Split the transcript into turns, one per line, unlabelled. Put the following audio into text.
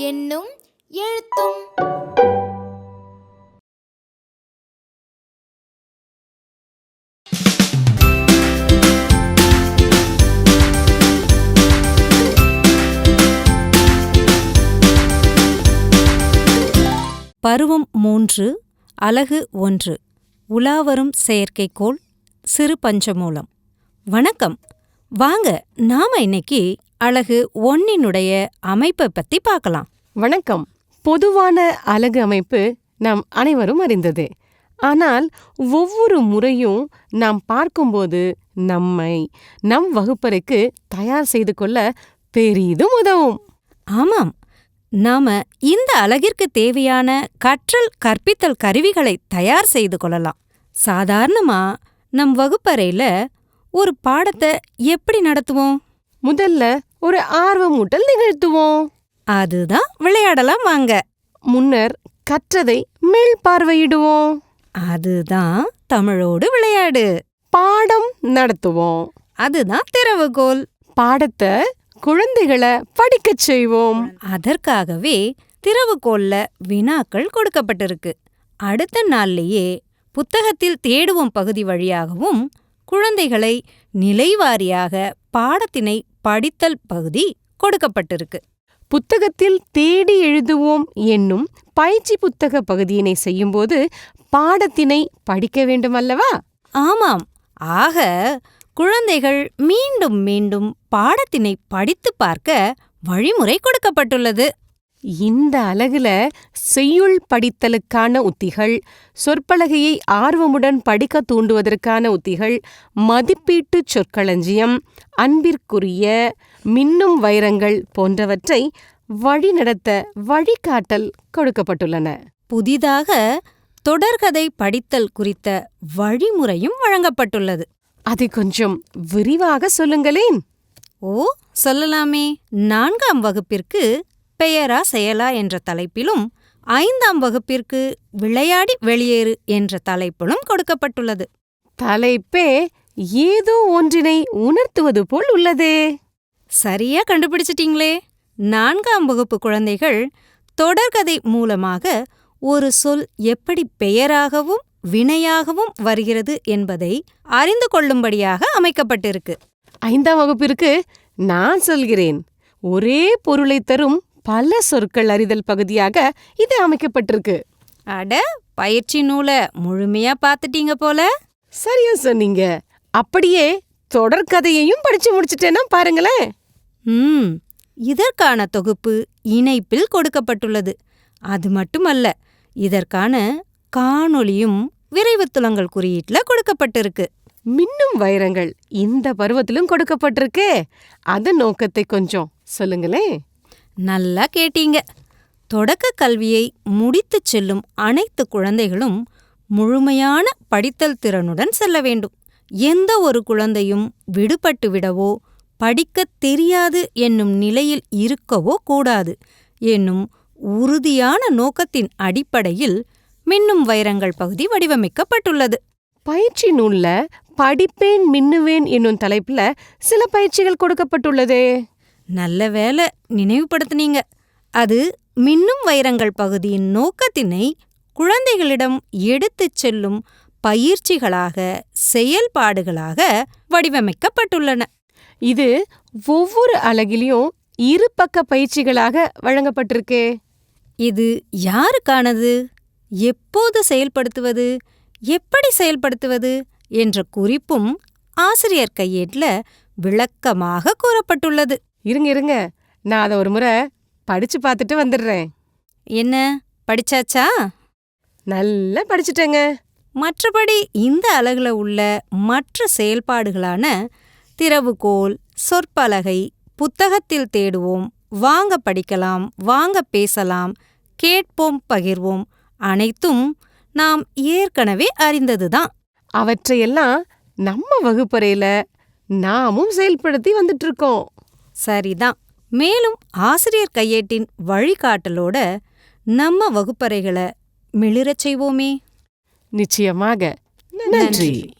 என்னும் எழுத்தும்.
பருவம் மூன்று அலகு ஒன்று. உலாவரும் செயற்கைக்கோள் சிறு பஞ்சமூலம். வணக்கம். வாங்க நாம இன்னைக்கு அலகு ஒன்னினுடைய அமைப்பை பத்தி பார்க்கலாம்.
வணக்கம். பொதுவான அலகு அமைப்பு நாம் அனைவரும் அறிந்ததே. ஆனால் ஒவ்வொரு முறையும் நாம் பார்க்கும்போது நம்மை நம் வகுப்பறைக்கு தயார் செய்து கொள்ள பெரிதும் உதவும்.
ஆமாம். நாம இந்த அலகிற்கு தேவையான கற்றல் கற்பித்தல் கருவிகளை தயார் செய்து கொள்ளலாம். சாதாரணமா நம் வகுப்பறையில ஒரு பாடத்தை எப்படி நடத்துவோம்?
முதல்ல ஒரு ஆர்வமூட்டல் நிகழ்த்துவோம்.
அதுதான் விளையாடலாம் வாங்க.
முன்னர் கற்றதை மேல் பார்வையிடுவோம்.
அதுதான் தமிழோடு விளையாடு.
பாடம் நடத்துவோம்.
அதுதான் திறவுகோல்.
பாடத்தை குழந்தைகளை படிக்கச் செய்வோம்.
அதற்காகவே திறவுகோல்ல வினாக்கள் கொடுக்கப்பட்டிருக்கு. அடுத்த நாள்லயே புத்தகத்தில் தேடுவோம் பகுதி வழியாகவும் குழந்தைகளை நிலைவாரியாக பாடத்தினை படித்தல் பகுதி கொடுக்கப்பட்டிருக்கு.
புத்தகத்தில் தேடி எழுதுவோம் என்னும் பயிற்சி புத்தக பகுதியினை செய்யும்போது பாடத்தினை படிக்க வேண்டுமல்லவா?
ஆமாம். ஆக குழந்தைகள் மீண்டும் மீண்டும் பாடத்தினை படித்து பார்க்க வழிமுறை கொடுக்கப்பட்டுள்ளது.
இந்த அலகுல செய்யுள் படித்தலுக்கான உத்திகள் சொற்பலகையை ஆர்வமுடன் படிக்க தூண்டுவதற்கான உத்திகள் மதிப்பீட்டு சொற்களஞ்சியம் அன்பிற்குரிய மின்னும் வைரங்கள் போன்றவற்றை வழிநடத்த வழிகாட்டல் கொடுக்கப்பட்டுள்ளன.
புதிதாக தொடர்கதை படித்தல் குறித்த வழிமுறையும் வழங்கப்பட்டுள்ளது.
அதை கொஞ்சம் விரிவாக சொல்லுங்களேன்.
ஓ சொல்லலாமே. நான்காம் வகுப்பிற்கு பெயரா செயலா என்ற தலைப்பிலும் ஐந்தாம் வகுப்பிற்கு விளையாடி வெளியேறு என்ற தலைப்பிலும் கொடுக்கப்பட்டுள்ளது.
தலைப்பே ஏதோ ஒன்றினை உணர்த்துவது போல் உள்ளதே.
சரியா கண்டுபிடிச்சிட்டீங்களே. நான்காம் வகுப்பு குழந்தைகள் தொடர்கதை மூலமாக ஒரு சொல் எப்படி பெயராகவும் வினையாகவும் வருகிறது என்பதை அறிந்து கொள்ளும்படியாக அமைக்கப்பட்டிருக்கு.
ஐந்தாம் வகுப்பிற்கு நான் சொல்கிறேன். ஒரே பொருளை தரும் பல சொற்கள் அறிதல் பகுதியாக இது அமைக்கப்பட்டிருக்கு.
அட பயிற்சி நூலை முழுமையா பார்த்துட்டீங்க போல?
சரியா சொன்னீங்க. அப்படியே தொடர்கதையையும் படிச்சு முடிச்சிட்டேன்னா பாருங்களேன்.
ம் இதற்கான தொகுப்பு இணைப்பில் கொடுக்கப்பட்டுள்ளது. அது மட்டுமல்ல இதற்கான காணொளியும் விரைவுத்துலங்கள் குறியீட்ல கொடுக்கப்பட்டிருக்கு.
மின்னும் வைரங்கள் இந்த பருவத்திலும் கொடுக்கப்பட்டிருக்கே. அதன் நோக்கத்தை கொஞ்சம் சொல்லுங்களேன்
நல்லா கேட்டீங்க. தொடக்க கல்வியை முடித்துச் செல்லும் அனைத்து குழந்தைகளும் முழுமையான படித்தல் திறனுடன் செல்ல வேண்டும். எந்த ஒரு குழந்தையும் விடுபட்டு விடவோ படிக்கத் தெரியாது என்னும் நிலையில் இருக்கவோ கூடாது. என்னும் உறுதியான நோக்கத்தின் அடிப்படையில் மின்னும் வைரங்கள் பகுதி வடிவமைக்கப்பட்டுள்ளது.
பயிற்சி நூல்ல படிப்பேன் மின்னுவேன் என்னும் தலைப்புல சில பயிற்சிகள் கொடுக்கப்பட்டுள்ளதே.
நல்ல வேலை நினைவுபடுத்துனீங்க. அது மின்னும் வைரங்கள் பகுதியின் நோக்கத்தினை குழந்தைகளிடம் எடுத்துச் செல்லும் பயிற்சிகளாக செயல்பாடுகளாக வடிவமைக்கப்பட்டுள்ளன.
இது ஒவ்வொரு அலகிலையும் இரு பக்க பயிற்சிகளாக வழங்கப்பட்டிருக்கே.
இது யாருக்கானது? எப்போது செயல்படுத்துவது? எப்படி செயல்படுத்துவது? என்ற குறிப்பும் ஆசிரியர் கையேட்ல விளக்கமாக கூறப்பட்டுள்ளது.
இருங்க இருங்க. நான் அதை ஒரு முறை படிச்சு பார்த்துட்டு வந்துடுறேன்.
என்ன? படிச்சாச்சா?
நல்லா படிச்சுட்டேங்க.
மற்றபடி இந்த அலகுல உள்ள மற்ற செயல்பாடுகளான திறவுகோல் சொற்பலகை புத்தகத்தில் தேடுவோம் வாங்க படிக்கலாம் வாங்க பேசலாம் கேட்போம் பகிர்வோம் அனைத்தும் நாம் ஏற்கனவே அறிந்ததுதான்.
அவற்றையெல்லாம் நம்ம வகுப்பறையில நாமும் செயல்படுத்தி வந்துட்டு இருக்கோம்
சரிதான். மேலும் ஆசிரியர் கையேட்டின் வழிகாட்டலோட நம்ம வகுப்பறைகளை மிளிரச் செய்வோமே.
நிச்சயமாக. நன்றி.